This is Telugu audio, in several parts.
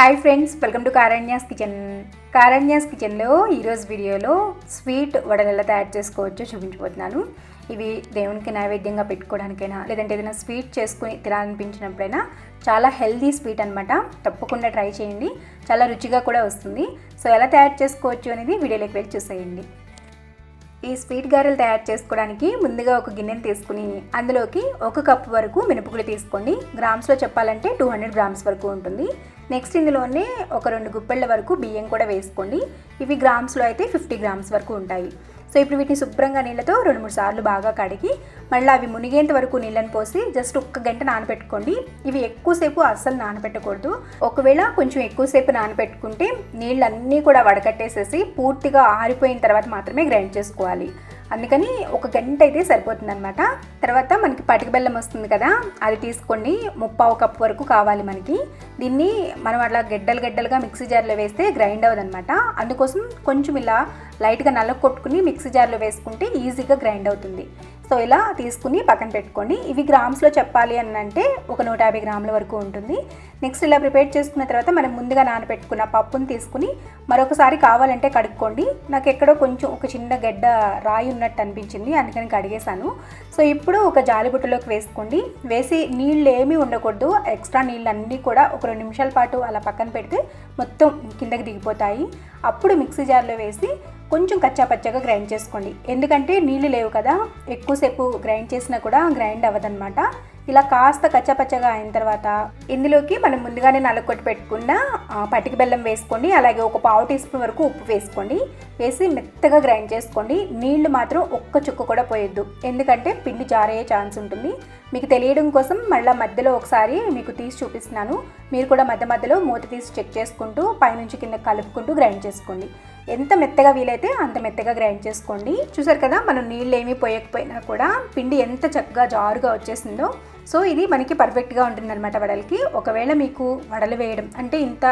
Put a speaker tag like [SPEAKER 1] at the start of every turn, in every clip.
[SPEAKER 1] Hi friends welcome to Karanya's kitchen Karanya's కిచెన్లో ఈరోజు వీడియోలో స్వీట్ వడలు ఎలా తయారు చేసుకోవచ్చో చూపించబోతున్నాను. ఇవి దేవునికి నైవేద్యంగా పెట్టుకోవడానికైనా లేదంటే ఏదైనా స్వీట్ చేసుకుని తినాలనిపించినప్పుడైనా చాలా హెల్దీ స్వీట్ అనమాట తప్పకుండా ట్రై చేయండి. చాలా రుచిగా కూడా వస్తుంది. సో ఎలా తయారు చేసుకోవచ్చు అనేది వీడియోలోకి వెళ్ళి చూసేయండి. ఈ స్వీట్ గారెలు తయారు చేసుకోవడానికి ముందుగా ఒక గిన్నెని తీసుకుని అందులోకి ఒక కప్పు వరకు మినపగుళ్ళు తీసుకోండి. గ్రామ్స్లో చెప్పాలంటే టూ హండ్రెడ్ గ్రామ్స్ వరకు ఉంటుంది. నెక్స్ట్ ఇందులోనే ఒక రెండు గుప్పెళ్ళ వరకు బియ్యం కూడా వేసుకోండి. ఇవి గ్రామ్స్లో అయితే ఫిఫ్టీ గ్రామ్స్ వరకు ఉంటాయి. సో ఇప్పుడు వీటిని శుభ్రంగా నీళ్ళతో రెండు మూడు సార్లు బాగా కడిగి మళ్ళీ అవి మునిగేంత వరకు నీళ్ళని పోసి జస్ట్ ఒక్క గంట నానబెట్టుకోండి. ఇవి ఎక్కువసేపు అస్సలు నానబెట్టకూడదు. ఒకవేళ కొంచెం ఎక్కువసేపు నానబెట్టుకుంటే నీళ్ళన్నీ కూడా వడకట్టేసేసి పూర్తిగా ఆరిపోయిన తర్వాత మాత్రమే గ్రైండ్ చేసుకోవాలి. అందుకని ఒక గంట అయితే సరిపోతుంది అనమాట తర్వాత మనకి పటిక బెల్లం వస్తుంది కదా అది తీసుకోండి. ముప్పావు కప్పు వరకు కావాలి మనకి. దీన్ని మనం అట్లా గడ్డలు గడ్డలుగా మిక్సీ జార్లో వేస్తే గ్రైండ్ అవ్వదన్నమాట. అందుకోసం కొంచెం ఇలా లైట్గా నల్ల కొట్టుకుని మిక్సీ జార్లో వేసుకుంటే ఈజీగా గ్రైండ్ అవుతుంది. సో ఇలా తీసుకుని పక్కన పెట్టుకోండి. ఇవి గ్రామ్స్లో చెప్పాలి అని అంటే ఒక నూట యాభై గ్రాముల వరకు ఉంటుంది. నెక్స్ట్ ఇలా ప్రిపేర్ చేసుకున్న తర్వాత మనం ముందుగా నానబెట్టుకున్న పప్పుని తీసుకుని మరొకసారి కావాలంటే కడుక్కోండి. నాకు ఎక్కడో కొంచెం ఒక చిన్న గడ్డ రాయి ఉన్నట్టు అనిపించింది. అందుకని కడిగేశాను. సో ఇప్పుడు ఒక జాలిబుట్టలోకి వేసుకోండి. వేసి నీళ్ళు ఏమీ ఉండకూడదు. ఎక్స్ట్రా నీళ్ళు అన్నీ కూడా ఒక రెండు నిమిషాల పాటు అలా పక్కన పెడితే మొత్తం కిందకి దిగిపోతాయి. అప్పుడు మిక్సీ జార్లో వేసి కొంచెం కచ్చాపచ్చాగా గ్రైండ్ చేసుకోండి. ఎందుకంటే నీళ్ళు లేవు కదా ఎక్కువసేపు గ్రైండ్ చేసినా కూడా గ్రైండ్ అవ్వదన్నమాట. ఇలా కాస్త కచ్చాపచ్చగా అయిన తర్వాత ఇందులోకి మనం ముందుగానే నలకొట్టి పెట్టుకున్న పటిక బెల్లం వేసుకోండి. అలాగే ఒక పావు టీ స్పూన్ వరకు ఉప్పు వేసుకోండి. వేసి మెత్తగా గ్రైండ్ చేసుకోండి. నీళ్ళు మాత్రం ఒక్క చుక్క కూడా పోయొద్దు. ఎందుకంటే పిండి జారయ్యే ఛాన్స్ ఉంటుంది. మీకు తెలియడం కోసం మళ్ళీ మధ్యలో ఒకసారి మీకు తీసి చూపిస్తున్నాను. మీరు కూడా మధ్య మధ్యలో మూత తీసి చెక్ చేసుకుంటూ పైనుంచి కింద కలుపుకుంటూ గ్రైండ్ చేసుకోండి. ఎంత మెత్తగా వీలైతే అంత మెత్తగా గ్రైండ్ చేసుకోండి. చూసారు కదా మనం నీళ్ళు ఏమీ పోయకపోయినా కూడా పిండి ఎంత చక్కగా జారుగా వచ్చేసిందో సో ఇది మనకి పర్ఫెక్ట్గా ఉంటుందన్నమాట వడలకి. ఒకవేళ మీకు వడలు వేయడం అంటే ఇంత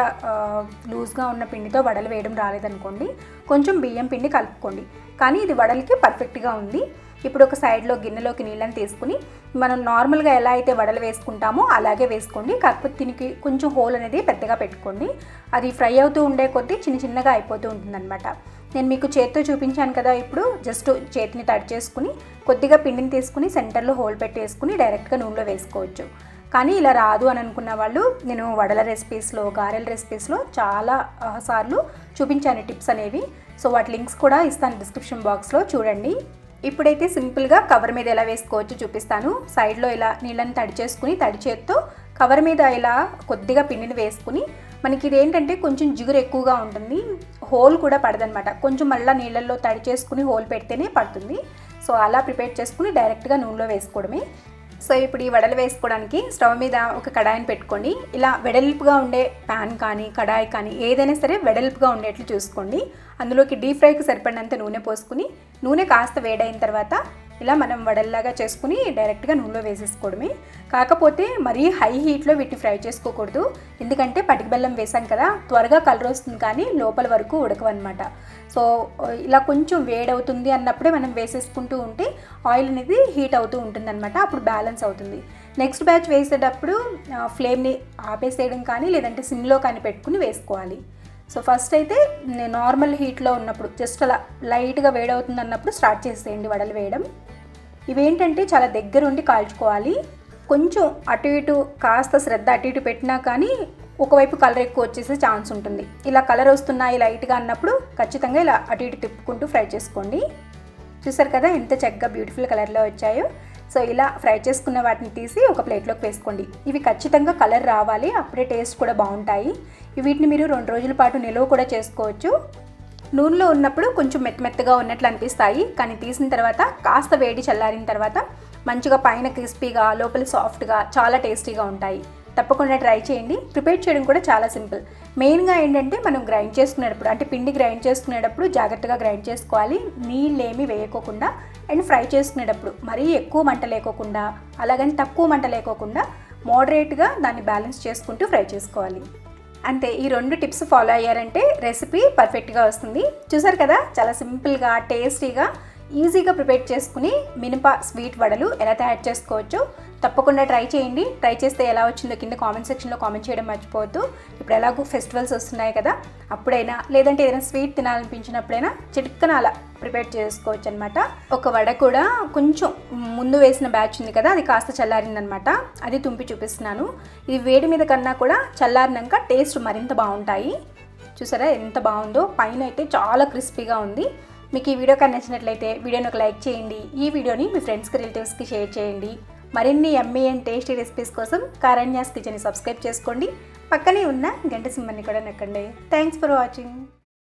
[SPEAKER 1] లూజ్గా ఉన్న పిండితో వడలు వేయడం రాలేదనుకోండి కొంచెం బియ్యం పిండి కలుపుకోండి. కానీ ఇది వడలకి పర్ఫెక్ట్గా ఉంది. ఇప్పుడు ఒక సైడ్లో గిన్నెలోకి నీళ్ళని తీసుకుని మనం నార్మల్గా ఎలా అయితే వడలు వేసుకుంటామో అలాగే వేసుకోండి. కాకపోతే దీనికి కొంచెం హోల్ అనేది పెద్దగా పెట్టుకోండి. అది ఫ్రై అవుతూ ఉండే కొద్దీ చిన్న చిన్నగా అయిపోతూ ఉంటుందన్నమాట. నేను మీకు చేతితో చూపించాను కదా ఇప్పుడు జస్ట్ చేతిని తడి చేసుకుని కొద్దిగా పిండిని తీసుకుని సెంటర్లో హోల్ పెట్టేసుకుని డైరెక్ట్గా నూనెలో వేసుకోవచ్చు. కానీ ఇలా రాదు అని అనుకున్న వాళ్ళు నేను వడల రెసిపీస్లో గారెల రెసిపీస్లో చాలా సార్లు చూపించాను టిప్స్ అనేవి. సో వాటి లింక్స్ కూడా ఇస్తాను డిస్క్రిప్షన్ బాక్స్లో చూడండి. ఇప్పుడైతే సింపుల్గా కవర్ మీద ఎలా వేసుకోవచ్చో చూపిస్తాను. సైడ్లో ఇలా నీళ్ళని తడి చేసుకుని తడి చేత్తో కవర్ మీద ఇలా కొద్దిగా పిండిని వేసుకుని మనకి ఇది ఏంటంటే కొంచెం జిగురు ఎక్కువగా ఉంటుంది. హోల్ కూడా పడదనమాట. కొంచెం మళ్ళీ నీళ్ళల్లో తడి చేసుకుని హోల్ పెడితేనే పడుతుంది. సో అలా ప్రిపేర్ చేసుకుని డైరెక్ట్గా నూనెలో వేసుకోవడమే. సో ఇప్పుడు ఈ వడలు వేసుకోవడానికి స్టవ్ మీద ఒక కడాయిని పెట్టుకోండి. ఇలా వెడల్పుగా ఉండే ప్యాన్ కానీ కడాయి కానీ ఏదైనా సరే వెడల్పుగా ఉండేట్లు చూసుకోండి. అందులోకి డీప్ ఫ్రైకి సరిపడినంత నూనె పోసుకుని నూనె కాస్త వేడైన తర్వాత ఇలా మనం వడల్లాగా చేసుకుని డైరెక్ట్గా నూనెలో వేసేసుకోవడమే. కాకపోతే మరీ హై హీట్లో వీటిని ఫ్రై చేసుకోకూడదు. ఎందుకంటే పటిక బెల్లం వేసాం కదా త్వరగా కలర్ వస్తుంది కానీ లోపల వరకు ఉడకవన్నమాట. సో ఇలా కొంచెం వేడవుతుంది అన్నప్పుడే మనం వేసేసుకుంటూ ఉంటే ఆయిల్ అనేది హీట్ అవుతూ ఉంటుంది అనమాట అప్పుడు బ్యాలెన్స్ అవుతుంది. నెక్స్ట్ బ్యాచ్ వేసేటప్పుడు ఫ్లేమ్ని ఆపేసేయడం కానీ లేదంటే సిమ్లో కానీ పెట్టుకుని వేసుకోవాలి. సో ఫస్ట్ అయితే నార్మల్ హీట్లో ఉన్నప్పుడు జస్ట్ అలా లైట్గా వేడవుతుంది అన్నప్పుడు స్టార్ట్ చేసేయండి వడలు వేయడం. ఇవేంటంటే చాలా దగ్గరుండి కాల్చుకోవాలి. కొంచెం అటు ఇటు కాస్త శ్రద్ధ అటు ఇటు పెట్టినా కానీ ఒకవైపు కలర్ ఎక్కువ వచ్చేసే ఛాన్స్ ఉంటుంది. ఇలా కలర్ వస్తున్నాయి లైట్గా అన్నప్పుడు ఖచ్చితంగా ఇలా అటు ఇటు తిప్పుకుంటూ ఫ్రై చేసుకోండి. చూసారు కదా ఎంత చక్కగా బ్యూటిఫుల్ కలర్లో వచ్చాయో. సో ఇలా ఫ్రై చేసుకున్న వాటిని తీసి ఒక ప్లేట్లోకి వేసుకోండి. ఇవి ఖచ్చితంగా కలర్ రావాలి అప్పుడే టేస్ట్ కూడా బాగుంటాయి. వీటిని మీరు రెండు రోజుల పాటు నిలువ కూడా చేసుకోవచ్చు. నూనెలో ఉన్నప్పుడు కొంచెం మెత్తమెత్తగా ఉన్నట్లు అనిపిస్తాయి. కానీ తీసిన తర్వాత కాస్త వేడి చల్లారిన తర్వాత మంచిగా పైన క్రిస్పీగా లోపల సాఫ్ట్గా చాలా టేస్టీగా ఉంటాయి. తప్పకుండా ట్రై చేయండి. ప్రిపేర్ చేయడం కూడా చాలా సింపుల్. మెయిన్గా ఏంటంటే మనం గ్రైండ్ చేసుకునేటప్పుడు అంటే పిండి గ్రైండ్ చేసుకునేటప్పుడు జాగ్రత్తగా గ్రైండ్ చేసుకోవాలి. నీళ్ళేమి వేయకోకుండా అండ్ ఫ్రై చేసుకునేటప్పుడు మరీ ఎక్కువ మంట లేకోకుండా అలాగని తక్కువ మంట లేకోకుండా మోడరేట్గా దాన్ని బ్యాలెన్స్ చేసుకుంటూ ఫ్రై చేసుకోవాలి. అంతే ఈ రెండు టిప్స్ ఫాలో అయ్యారంటే రెసిపీ పర్ఫెక్ట్గా వస్తుంది. చూసారు కదా? చాలా సింపుల్గా టేస్టీగా ఈజీగా ప్రిపేర్ చేసుకుని మినప స్వీట్ వడలు ఎలా తయారు చేసుకోవచ్చో తప్పకుండా ట్రై చేయండి. ట్రై చేస్తే ఎలా వచ్చిందో కింద కామెంట్ సెక్షన్లో కామెంట్ చేయడం మర్చిపోవద్దు. ఇప్పుడు ఎలాగో ఫెస్టివల్స్ వస్తున్నాయి కదా అప్పుడైనా లేదంటే ఏదైనా స్వీట్ తినాలనిపించినప్పుడైనా చిటిక్కన అలా ప్రిపేర్ చేసుకోవచ్చు అనమాట ఒక వడ కూడా కొంచెం ముందు వేసిన బ్యాచ్ ఉంది కదా అది కాస్త చల్లారిందనమాట అది తుంపి చూపిస్తున్నాను. ఇది వేడి మీద కన్నా కూడా చల్లారినాక టేస్ట్ మరింత బాగుంటాయి. చూసారా ఎంత బాగుందో? పైన అయితే చాలా క్రిస్పీగా ఉంది. మీకు ఈ వీడియో కానీ నచ్చినట్లయితే వీడియోని ఒక లైక్ చేయండి. ఈ వీడియోని మీ ఫ్రెండ్స్కి రిలేటివ్స్కి షేర్ చేయండి. మరిన్ని ఎమ్మీ అండ్ టేస్టీ రెసిపీస్ కోసం కారణ్యాస్ కిచెన్ని సబ్స్క్రైబ్ చేసుకోండి. పక్కనే ఉన్న గంట సింహాన్ని కూడా నక్కండి. Thanks for watching.